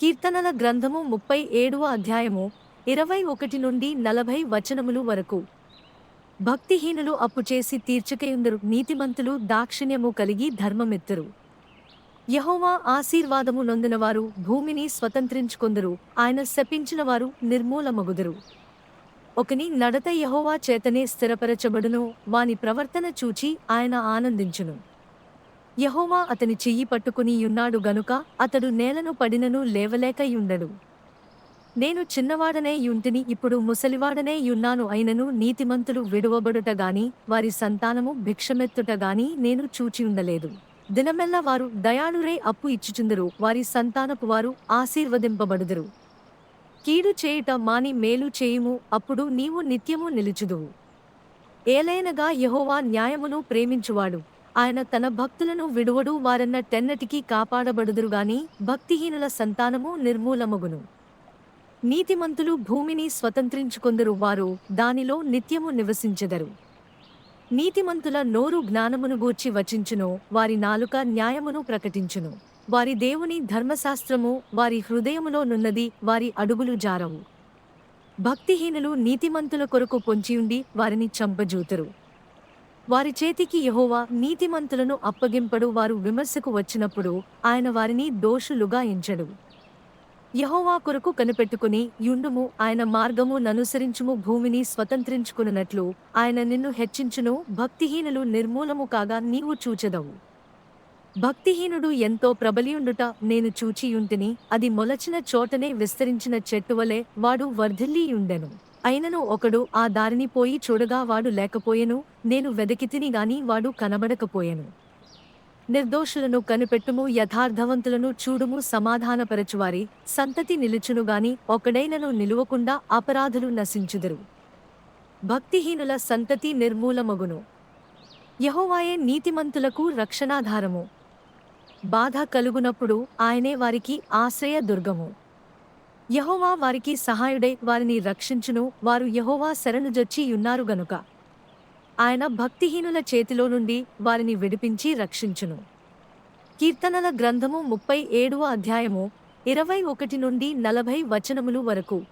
కీర్తనల గ్రంథము ముప్పై ఏడవ అధ్యాయము ఇరవై ఒకటి నుండి నలభై వచనములు వరకు. భక్తిహీనులు అప్పు చేసి తీర్చకయుందరు నీతిమంతులు దాక్షిణ్యము కలిగి ధర్మమెత్తరు. యహోవా ఆశీర్వాదము నొందినవారు భూమిని స్వతంత్రించుకొందరు ఆయన శపించినవారు నిర్మూలమగుదురు. ఒకని నడత యహోవా చేతనే స్థిరపరచబడును వాని ప్రవర్తన చూచి ఆయన ఆనందించును. యహోవా అతని చెయ్యి పట్టుకుని యున్నాడు గనుక అతడు నేలను పడినను లేవలేకయుండడు. నేను చిన్నవాడనే యుంటిని ఇప్పుడు ముసలివాడనే యున్నాను అయినను నీతిమంతులు విడువబడుట గాని వారి సంతానము భిక్షమెత్తుట గాని నేను చూచియుండలేదు దినమెల్ల వారు దయాళురే అప్పు ఇచ్చుచుందరు వారి సంతానపు వారు ఆశీర్వదింపబడుదురు. కీడు చేయుట మాని మేలు చేయుము అప్పుడు నీవు నిత్యము నిలుచుదువు. ఏలైనగా యహోవా న్యాయమును ప్రేమించువాడు. ఆయన తన భక్తులను విడువడు వారన్న టెన్నటికి కాపాడబడుదురుగాని భక్తిహీనుల సంతానము నిర్మూలమగును. నీతిమంతులు భూమిని స్వతంత్రించుకొందరు వారు దానిలో నిత్యము నివసించెదరు. నీతిమంతుల నోరు జ్ఞానమును గూర్చి వచించును వారి నాలుక న్యాయమును ప్రకటించును. వారి దేవుని ధర్మశాస్త్రము వారి హృదయములో నున్నది వారి అడుగులు జారవు. భక్తిహీనులు నీతిమంతుల కొరకు పొంచియుండి వారిని చంపజూతురు. వారి చేతికి యహోవా నీతిమంతులను అప్పగింపడు వారు విమర్శకు వచ్చినప్పుడు ఆయన వారిని దోషులుగా ఎంచడు. యహోవా కొరకు కనిపెట్టుకుని యుండుము ఆయన మార్గము ననుసరించుము భూమిని స్వతంత్రించుకున్నట్లు ఆయన నిన్ను హెచ్చించును భక్తిహీనులు నిర్మూలము కాగా నీవు చూచెదవు. భక్తిహీనుడు ఎంతో ప్రబలియుండుట నేను చూచియుంటిని అది మొలచిన చోటనే విస్తరించిన చెట్టువలే వాడు వర్ధిల్లియుండెను. అయినను ఒకడు ఆ దారిని పోయి చూడగా వాడు లేకపోయెను నేను వెదకితిని గాని వాడు కనబడకపోయెను. నిర్దోషులను కనిపెట్టుము యథార్థవంతులను చూడుము సమాధానపరచువారి సంతతి నిలుచును గాని ఒకడైనను నిలువకుండా అపరాధులు నశించుదురు. భక్తిహీనుల సంతతి నిర్మూలమగును. యహోవాయే నీతిమంతులకు రక్షణాధారము. బాధ కలుగునప్పుడు ఆయనే వారికి ఆశ్రయ దుర్గము. యహోవా వారికి సహాయుడై వారిని రక్షించును. వారు యహోవా శరణుజొచ్చి యున్నారు గనుక. ఆయన భక్తిహీనుల చేతిలో నుండి వారిని విడిపించి రక్షించును. కీర్తనల గ్రంథము ముప్పై ఏడవ అధ్యాయము ఇరవై ఒకటి నుండి నలభై వచనములు వరకు.